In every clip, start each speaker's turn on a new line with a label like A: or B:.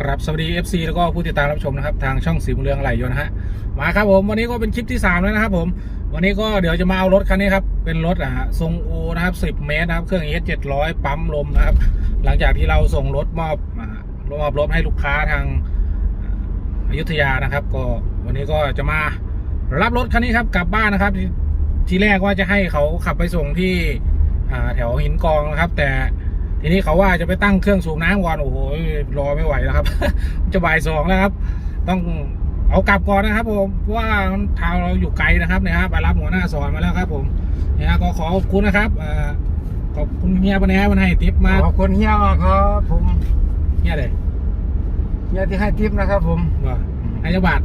A: ครับสวัสดี FC แล้วก็ผู้ติดตามรับชมนะครับทางช่องสีบุญเรืองไหลยนะฮะมาครับผมวันนี้ก็เป็นคลิปที่ 3 แล้วนะครับผมวันนี้ก็เดี๋ยวจะมาเอารถคันนี้ครับเป็นรถอะทรงโอนะครับ 10 เมตรนะครับเครื่อง ES 700ปั๊มลมนะครับ หลังจากที่เราส่งรถมอบมอบรถให้ลูกค้าทางอยุธยานะครับ ก็วันนี้ก็จะมารับรถคันนี้ครับกลับบ้านนะครับ ทีทีแรกว่าจะให้เขาขับไปส่งที่แถวหินกองนะครับ แต่ ทีนี้เขาว่าจะไปตั้งเครื่องสูบน้ำก่อนโอ้โหรอไม่ไหวแล้วครับ จะบ่ายสองแล้วครับ ต้องเอากลับก่อนนะครับผมเพราะว่าทางเราอยู่ไกลนะครับเนี่ยครับไปรับหัวหน้าสอนมาแล้วครับ ผมเนี่ยก็ขอขอบคุณนะครับเอ่อขอบคุณเฮียปะแนมันให้ทิปมา
B: ขอบคุณเฮียมากครับผม
A: เฮียเลย
B: เฮียที่ให้ทิปนะครับผม
A: ว่าให้เจ้าบาท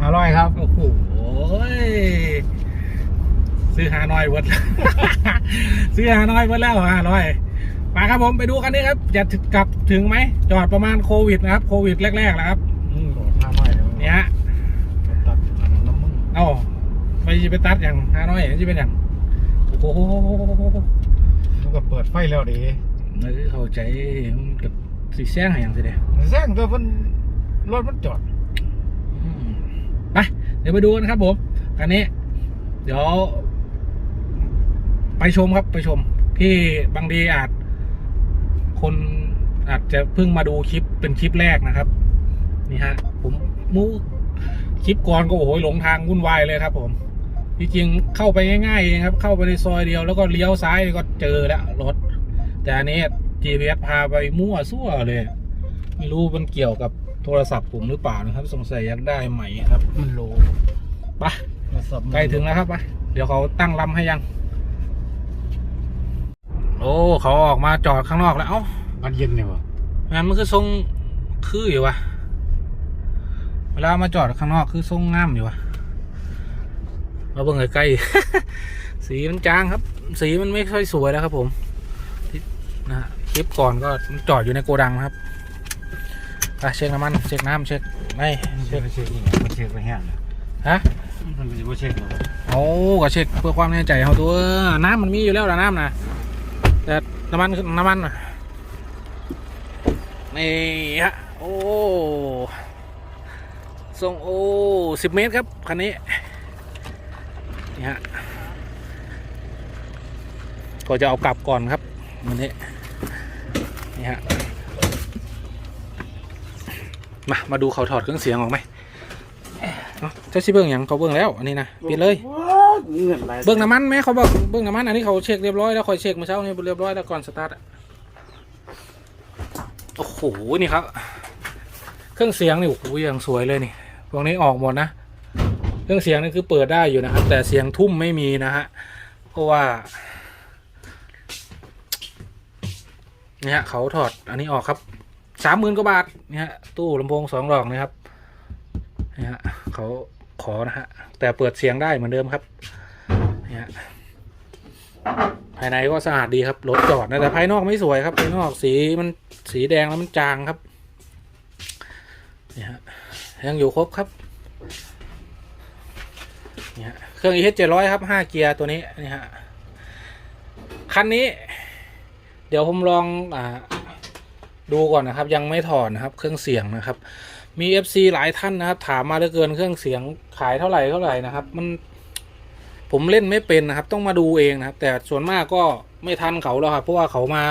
B: อร่อยครับ
A: โอ้โหซื้อหาน้อยเวิร์ดซื้อหาน้อยเวิร์ดแล้วหาน้อย ไปครับผมไปดูกันนี่ครับ จะกลับถึงไหม จอดประมาณโควิดนะครับ โควิดแรกๆนะครับอืม
B: ห้าร้อย
A: เนี่ยฮะ
B: ตัดอันนั้นน้ำมึง
A: เอ้าไปจะไปตัดอย่างฮานอยจะเป็นอย่างโอ้โห
B: มันก็เปิดไฟแล้วดิ
A: เออเข้าใจมันกับสีแซงอย่างสิเดีย
B: แซงตัวมันรถมันจอด
A: ไปเดี๋ยวไปดูกันครับผมคันนี้ เดี๋ยว ไปชมครับไปชมที่บางทีอาจ คนอาจจะเพิ่งมาดูคลิปเป็นคลิปแรกนะครับ นี่ฮะ ผมมูคลิปก่อนก็โอ้โหหลงทางวุ่นวายเลยครับ ผมที่จริงเข้าไปง่ายๆเองครับ เข้าไปในซอยเดียวแล้วก็เลี้ยวซ้ายก็เจอแล้วรถ แต่อันนี้ GPS พาไปมั่วซั่วเลย ไม่รู้มันเกี่ยวกับโทรศัพท์ผมหรือเปล่านะครับ สงสัยอยากได้ใหม่ครับ
B: มันโล
A: ไปใกล้ถึงแล้วครับไปเดี๋ยวเขาตั้งลำให้ยัง โอ้เขาออกมาจอดข้างนอกแล้วเอ้า
B: มันเย็นเนี่ยวะ
A: งานมันคือทรงคืออยู่วะเวลามาจอดข้างนอกคือทรงงามอยู่วะมาเบิ่งใกล้ๆสีมันจางครับ สีมันไม่ค่อยสวยแล้วครับ ผมที่นะฮะคลิปก่อนก็จอดอยู่ในโกดังครับไปเช็คน้ำมันเช็คน้ำเช็คไม่
B: มันเช็
A: เช็
B: ค
A: ค
B: ไปเช็คนี่มันเช็คไปแห้งเลย
A: ฮะ
B: มันจะไปเช็คหรอ
A: โอ้ก็เช็คเพื่อความแน่ใจเขาตัวน้ำมันมีอยู่แล้วละน้ำนะ แต่น้ำมันน้ำมันนี่ฮะโอ้ทรงโอ้สิบเมตรครับ คันนี้ นี่ฮะ ก็จะเอากลับก่อนครับมันนี้ นี่ฮะ มา มาดูเขาถอดเครื่องเสียงออกไหมเจ้าชิเบิ้งอย่างเขาเบิ้งแล้ว อันนี้นะปลี่ยนเลย
B: เงินไร
A: เบิ้งน้ำมันไหมเขาบอกเบิ้งน้ำมันอันนี้เขาเช็คเรียบร้อยแล้วคอยเช็คเมื่อเช้านี้เรียบร้อยแล้วก่อนสตาร์ทอะโอ้โหนี่ครับ เครื่องเสียงนี่โอ้โหอย่างสวยเลยนี่พวกนี้ออกหมดนะเครื่องเสียงนี่คือเปิดได้อยู่นะครับ แต่เสียงทุ่มไม่มีนะฮะเพราะว่านี่ฮะเขาถอดอันนี้ออกครับสามหมื่นกว่าบาทนี่ฮะตู้ลำโพงสองดอกนะครับนี่ฮะเขาขอนะฮะแต่เปิดเสียงได้เหมือนเดิมครับ ภายในก็สะอาดดีครับรถจอดนะแต่ภายนอกไม่สวยครับภายนอกสีมันสีแดงแล้วมันจางครับนี่ฮะยังอยู่ครบครับนี่ฮะเครื่อง EH 700 ครับ5เกียร์ตัวนี้นี่ฮะคันนี้ เดี๋ยวผมลองอ่าดูก่อนนะครับ ยังไม่ถอดนะครับ เครื่องเสียงนะครับ มี FC หลายท่านนะครับ ถามมาเหลือเกินเครื่องเสียงขายเท่าไหร่เท่าไหร่นะครับ มัน ผมเล่นไม่เป็นนะครับต้องมาดูเองนะครับ แต่ส่วนมากก็ไม่ทันเขาแล้วครับเพราะว่าเขามา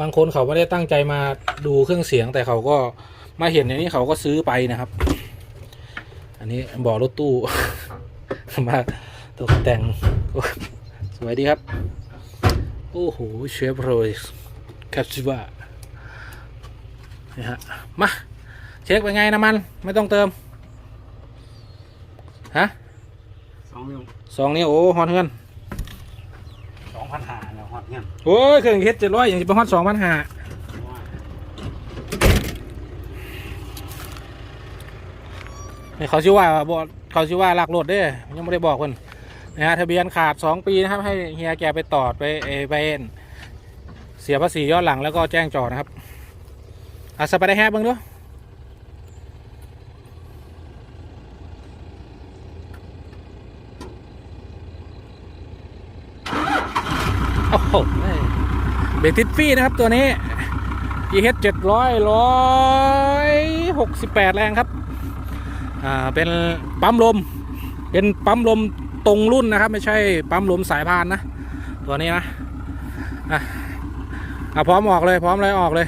A: บางคนเขาไม่ได้ตั้งใจมาดูเครื่องเสียง แต่เขาก็มาเห็นอย่างนี้เขาก็ซื้อไปนะครับ อันนี้เบอรถตู้ มาตกแต่งสวยดีครับ โอ้โหเชฟโรยคาชิวะนี่ฮะมา เช็คเป็นไงน้ำมัน ไม่ต้องเติม ฮะ
B: องนิ้ว
A: สองนิ้วโอ้ฮอตเงิน
B: สองพันห้าแล้วฮอดเงิน
A: โอ้ยเครื่องเฮ็ดเจ็ดร้อยอย่างที่ไปฮอตสองพันห้าเขาชื่อว่าบอกเขาชื่อว่าลักรถเด้ยังไม่ได้บอกคนนะฮะทะเบียนขาดสองปีนะครับ ให้เฮียแกไปตอดไปเอไปเอ็นเสียภาษีย้อนหลังแล้วก็แจ้งจอดนะครับอะสไปได้แฮปเบ้างดู โอ้โหเบรกติดฟรีนะครับตัวนี้ EH เจ็ดร้อยร้อยห168 แรงครับ อ่า เป็นปั๊มลม เป็นปั๊มลมตรงรุ่นนะครับ ไม่ใช่ปั๊มลมสายพานนะ ตัวนี้นะอะอะพร้อมออกเลย พร้อมเลยออกเลย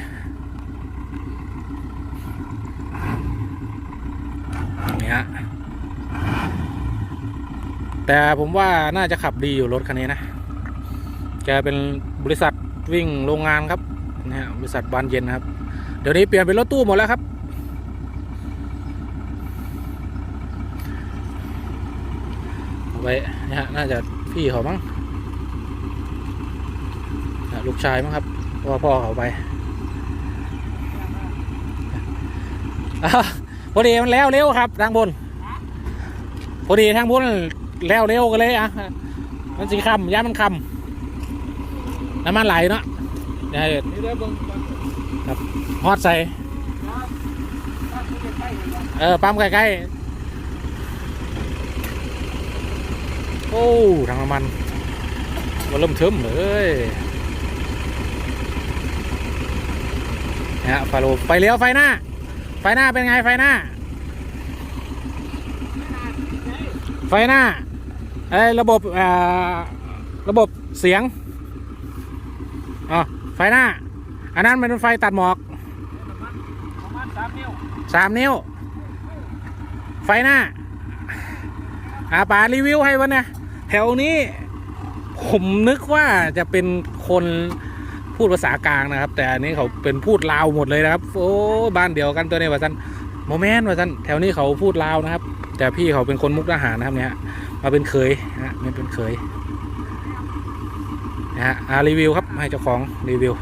A: นี่ฮะแต่ผมว่าน่าจะขับดีอยู่รถคันนี้นะ แกเป็นบริษัทวิ่งโรงงานครับนะฮะบริษัทบานเย็นครับเดี๋ยวนี้เปลี่ยนเป็นรถตู้หมดแล้วครับ ไว้นะฮะน่าจะพี่เขามั้งลูกชายมั้งครับว่าพ่อเขาไปพอดีมันแล้วเร็วครับ ทางบนพอดีทางบนแล้วเร็วกันเลยอะมันสีคำย้ามันคำ น้ำมันไหลเนาะเดี๋ยวให้
B: นี่ได้เบิ่ง
A: ฮอดใส่เออปั๊มใกล้ๆ โอ้ทางน้ำมันมันเริ่มเทิมเลยนะฮะไฟโลไฟเลี้ยวไฟหน้า ไฟหน้าเป็นไงไฟหน้า ไฟหน้าไอ้ยระบบอ่าระบบเสียง ไฟหน้า อันนั้นเป็นไฟตัดหมอก
B: ประมาณสามนิ้ว
A: สามนิ้ว ไฟหน้าอาป่ารีวิวให้วันเนี่ยแถวนี้ผมนึกว่าจะเป็นคนพูดภาษากลางนะครับ แต่อันนี้เขาเป็นพูดลาวหมดเลยนะครับ โอ้บ้านเดียวกันตัวนี้ว่าสันโมเมนต์ว่าสันแถวนี้เขาพูดลาวนะครับ แต่พี่เขาเป็นคนมุกดาหารนะครับเนี่ยมาเป็นเคยนะฮะไม่เป็นเคยนะฮะอ่ารีวิวครับ ให้เจ้าของรีวิว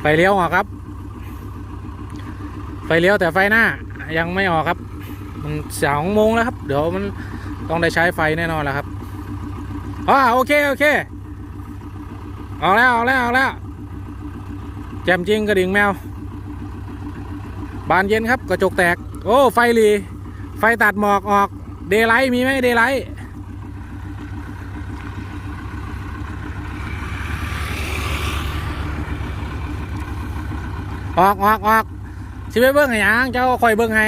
A: ไฟเลี้ยวออกครับ ไฟเลี้ยวแต่ไฟหน้ายังไม่ออกครับ มันสองโมงแล้วครับ เดี๋ยวมันต้องได้ใช้ไฟแน่นอนแล้วครับอ๋อโอเค โอเคออกแล้วออกแล้วออกแล้วแจมจริงกระดิ่งแมว บานเย็นครับ กระจกแตก โอ้ ไฟหลี ไฟตัดหมอกออก เดย์ไลท์มีไหมเดย์ไลท์ออกออกออกสิไปเบิ้งให้ยังเจ้าคอยเบิ้งให้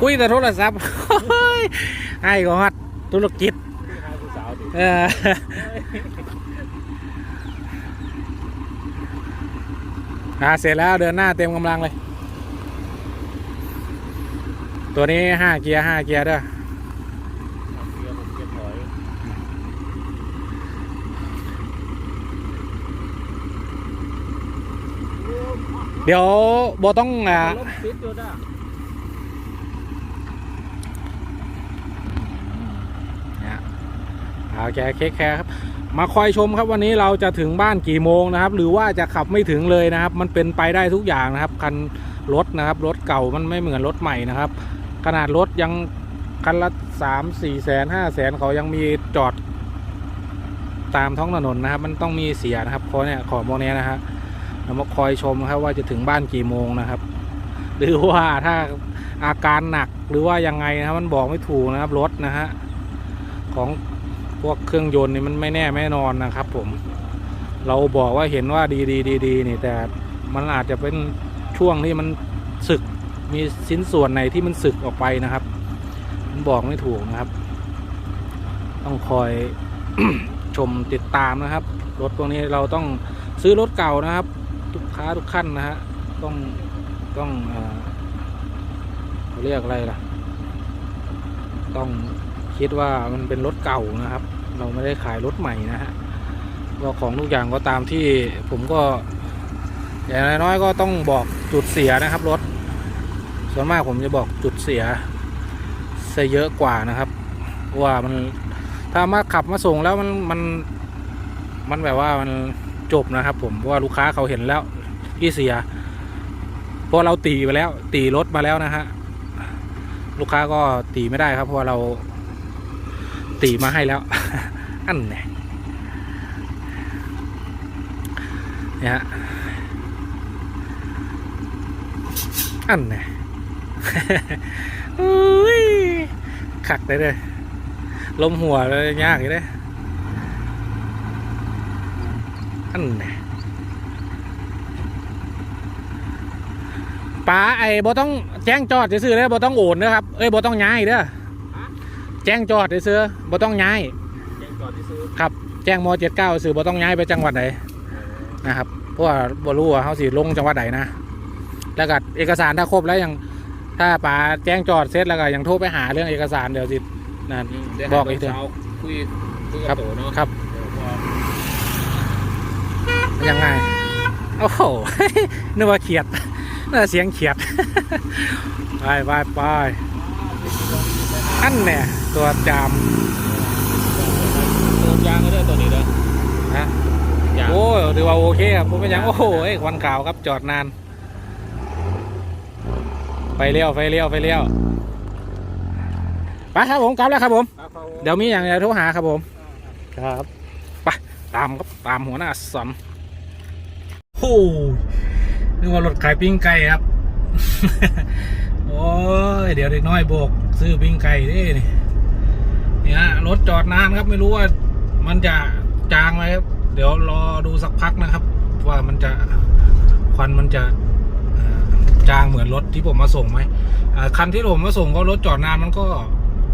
A: คุยแต่โทรศัพท์ไอ้ก็ฮัดธุรกิจเออ อ่าเสร็จแล้วเดินหน้าเต็มกำลังเลย ตัวนี้ห้าเกียร์ห้าเกียร์เด้อ
B: เกียเดี๋
A: ยวโบต้องอ่า
B: ลบซิดอา
A: เนี่ยเอาแกเค้กแคร์ครับ มาคอยชมครับวันนี้เราจะถึงบ้านกี่โมงนะครับ หรือว่าจะขับไม่ถึงเลยนะครับ มันเป็นไปได้ทุกอย่างนะครับคันรถนะครับ รถเก่ามันไม่เหมือนรถใหม่นะครับ ขนาดรถยังคันละสามสี่แสนห้าแสนเขายังมีจอดตามท้องถนนนะครับ มันต้องมีเสียนะครับเพราะเนี่ยของพวกเนี้ยนะฮะเรามาคอยชมครับว่าจะถึงบ้านกี่โมงนะครับ หรือว่าถ้าอาการหนักหรือว่ายังไงนะครับมันบอกไม่ถูกนะครับรถนะฮะของ พวกเครื่องยนต์นี่มันไม่แน่ไม่นอนนะครับผม เราบอกว่าเห็นว่าดีดีดีดีนี่แต่มันอาจจะเป็นช่วงที่มันสึกมีชิ้นส่วนไหนที่มันสึกออกไปนะครับมันบอกไม่ถูกนะครับ ต้องคอยชมติดตามนะครับ รถพวกนี้เราต้องซื้อรถเก่านะครับ ทุกค้าทุกขั้นนะฮะต้องต้องเอ่อเรียกอะไรล่ะ ต้อง คิดว่ามันเป็นรถเก่านะครับ เราไม่ได้ขายรถใหม่นะฮะว่าของทุกอย่างก็ตามที่ผมก็ อย่างน้อยก็ต้องบอกจุดเสียนะครับรถ ส่วนมากผมจะบอกจุดเสียซะเยอะกว่านะครับว่ามันถ้ามาขับมาส่งแล้วมันมันมันแบบว่ามันจบนะครับ ผมเพราะว่าลูกค้าเขาเห็นแล้วที่เสียเพราะเราตีไปแล้ว ตีรถมาแล้วนะฮะลูกค้าก็ตีไม่ได้ครับเพราะเรา ตีมาให้แล้ว อันเนี่ยเนี่ยฮะอันเนี่ยอุ้ยขักได้เลยลมหัวเลยยากอยู่เด้อันไหนป๋าไอ้บ่ต้องแจ้งจอดซื้อเด้อบ่ต้องโอนเด้อครับ เอ้ยบ่ต้องย้ายเด้อ แจ้งจอดซื้อๆบ่ต้องย้าย
B: แจ้งก่อนที่ซื้อ
A: ครับ แจ้งม79ซื้อบ่ต้องย้ายไปจังหวัดไหนนะครับเพราะว่าบ่รู้ว่าเขาสิลงจังหวัดไหนนะแล้วก็เอกสารถ้าครบแล้วยังถ้าป๋าแจ้งจอดเสร็จแล้วก็ยังโทรไปหาเรื่องเอกสารเดี๋ยวสินั่น
B: เดี๋ยว
A: บอก
B: ให้
A: อีกที
B: น้งสาวคุยคุย
A: ครั
B: กับบโตเนาะ
A: ครับ
B: เดี๋ยวพอ
A: ยังไงโอ้โหนึกว่าเขียดนึกว่าเสียงเขียดไปไปไป อันเนี่ยตัวจาม
B: เติมยางก็ได้ตัวนี้เลย
A: นะ
B: ยาง
A: โอ้ยถือว่าโอเคครับผมเป็นหยังโอ้โหเอ้ยควันขาวครับจอดนาน ไฟเลี้ยวไฟเลี้ยวไฟเลี้ยวไปครับผมกลับแล้วครับผม
B: ครับเขา
A: เดี๋ยวมีอย่างจะโทรหาครับผม ครับไปตามครับตามหัวหน้าสอนโอ้ยนึกว่ารถขายปิ้งไก่ครับโอ้ย เดี๋ยวเด็กน้อยโบก ซื้อปิ้งไก่ดินี่เนี่ยรถจอดนานครับไม่รู้ว่า มันจะจางไหมครับ เดี๋ยวรอดูสักพักนะครับ ว่ามันจะควันมันจะจางเหมือนรถที่ผมมาส่งไหมคันที่ผมมาส่งก็รถจอดนานมันก็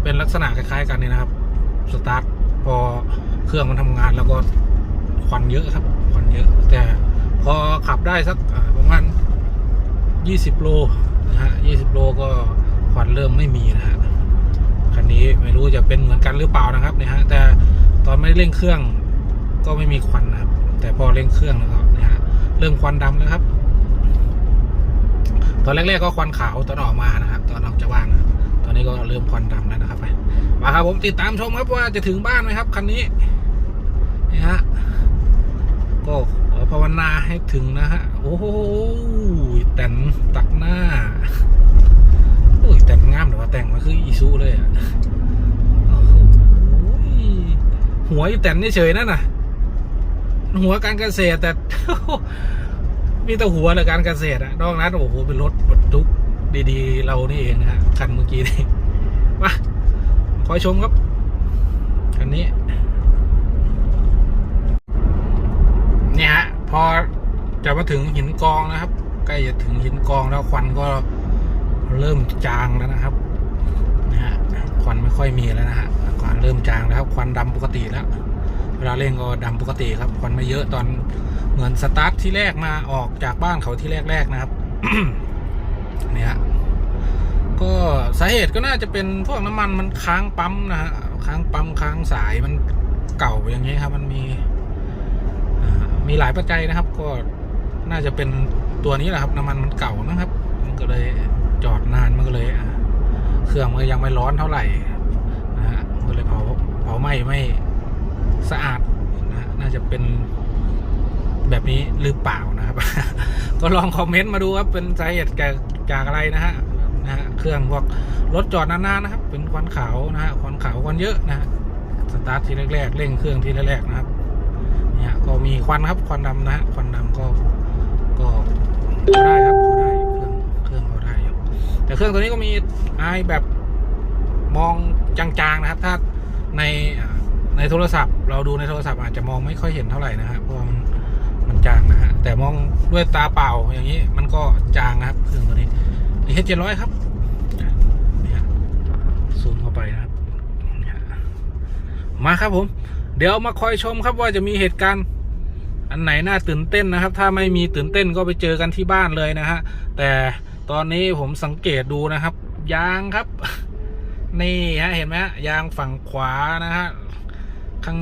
A: เป็นลักษณะคล้ายๆกันนี่นะครับ สตาร์ทพอเครื่องมันทำงานแล้วก็ควันเยอะครับควันเยอะ แต่พอขับได้สักประมาณ 20 โล นะฮะ20โลก็ควันเริ่มไม่มีนะฮะคันนี้ไม่รู้จะเป็นเหมือนกันหรือเปล่านะครับเนี่ยฮะแต่ตอนไม่เร่งเครื่องก็ไม่มีควันนะครับ แต่พอเร่งเครื่องแล้วก็เนี่ยฮะเริ่มควันดำแล้วครับ ตอนแรกๆก็ควันขาวตอนออกมานะครับ ตอนออกจากบ้านนะตอนนี้ก็เริ่มควันดำแล้วนะครับไปมาครับผมติดตามชมครับว่าจะถึงบ้านไหมครับคันนี้นี่ฮะก็ขอภาวนาให้ถึงนะฮะโอ้โห แต่นตักหน้าโอ้ยแต่งงามหรือว่าแต่งมาคืออีซูเลยอะโอ้โหหัวอยู่แต่นเฉยๆนั่นน่ะ หัวการเกษตรแต่มีแต่หัวเลยการเกษตรอะนอกนั้นโอ้โหเป็นรถบรรทุกดีๆ เรานี่เองนะฮะคันเมื่อกี้นี่มาคอยชมครับคันนี้เนี่ยฮะพอจะมาถึงหินกองนะครับ ใกล้จะถึงหินกองแล้วควันก็เริ่มจางแล้วนะครับนะฮะควันไม่ค่อยมีแล้วนะฮะควันเริ่มจางแล้วควันดำปกติแล้วเวลาเร่งก็ดำปกติครับ ควันไม่เยอะตอนเหมือนสตาร์ทที่แรกมาออกจากบ้านเขาที่แรกๆนะครับเนี่ยก็สาเหตุก็น่าจะเป็นพวกน้ำมันมันค้างปั๊มนะฮะค้างปั๊มค้างสายมันเก่าอย่างนี้ครับ มันมีมีหลายปัจจัยนะครับ ก็น่าจะเป็น ตัวนี้แหละครับน้ำมันมันเก่านะครับ มันก็เลยจอดนานมันก็เลยเครื่องมันยังไม่ร้อนเท่าไหร่นะฮะมันก็เลยเผาเผาไหม้ไม่สะอาดนะฮะน่าจะเป็นแบบนี้หรือเปล่านะครับ ก็ลองคอมเมนต์มาดูครับเป็นสาเหตุจากจากอะไรนะฮะนะฮะเครื่องพวกรถจอดนานๆนะครับ เป็นควันขาวนะฮะควันขาวควันเยอะนะฮะสตาร์ททีแรกๆเร่งเครื่องทีแรกๆนะครับ เนี่ยก็มีควันครับควันดำนะฮะควันดำก็ก็ พอได้ครับพอได้เครื่องเครื่องพอได้อยู่แต่เครื่องตัวนี้ก็มีไอแบบมองจางๆนะครับ ถ้าในในโทรศัพท์ เราดูในโทรศัพท์อาจจะมองไม่ค่อยเห็นเท่าไหร่นะฮะเพราะมันมันจางนะฮะแต่มองด้วยตาเปล่าอย่างนี้ มันก็จางนะครับ เครื่องตัวนี้เฮดเจ็ดร้อยครับนี่ฮะซูมเข้าไปนะครับมาครับผม เดี๋ยวมาคอยชมครับว่าจะมีเหตุการณ์ อันไหนน่าตื่นเต้นนะครับ ถ้าไม่มีตื่นเต้นก็ไปเจอกันที่บ้านเลยนะฮะ แต่ตอนนี้ผมสังเกตดูนะครับ ยางครับ นี่ฮะเห็นไหมยางฝั่งขวานะฮะข้าง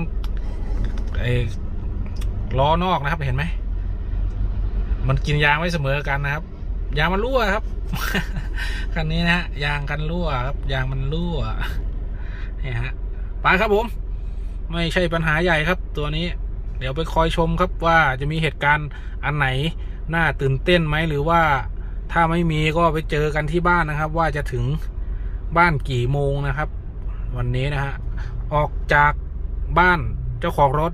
A: ไอ้ล้อนอกนะครับเห็นไหมมันกินยางไม่เสมอกันนะครับ ยางมันรั่วครับคันนี้นะฮะยางกันรั่วครับ ยางมันรั่วนี่ฮะไปครับผม ไม่ใช่ปัญหาใหญ่ครับตัวนี้ เดี๋ยวไปคอยชมครับว่าจะมีเหตุการณ์อันไหนน่าตื่นเต้นไหมหรือว่าถ้าไม่มีก็ไปเจอกันที่บ้านนะครับ ว่าจะถึงบ้านกี่โมงนะครับ วันนี้นะฮะออกจากบ้านเจ้าของรถ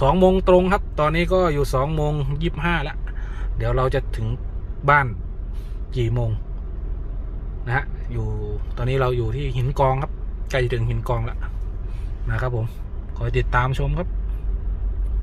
A: สองโมงตรงครับ ตอนนี้ก็อยู่สองโมงยี่สิบห้าแล้ว เดี๋ยวเราจะถึงบ้านกี่โมงนะฮะอยู่ตอนนี้เราอยู่ที่หินกองครับใกล้ถึงหินกองแล้วนะครับผม ขอติดตามชมครับ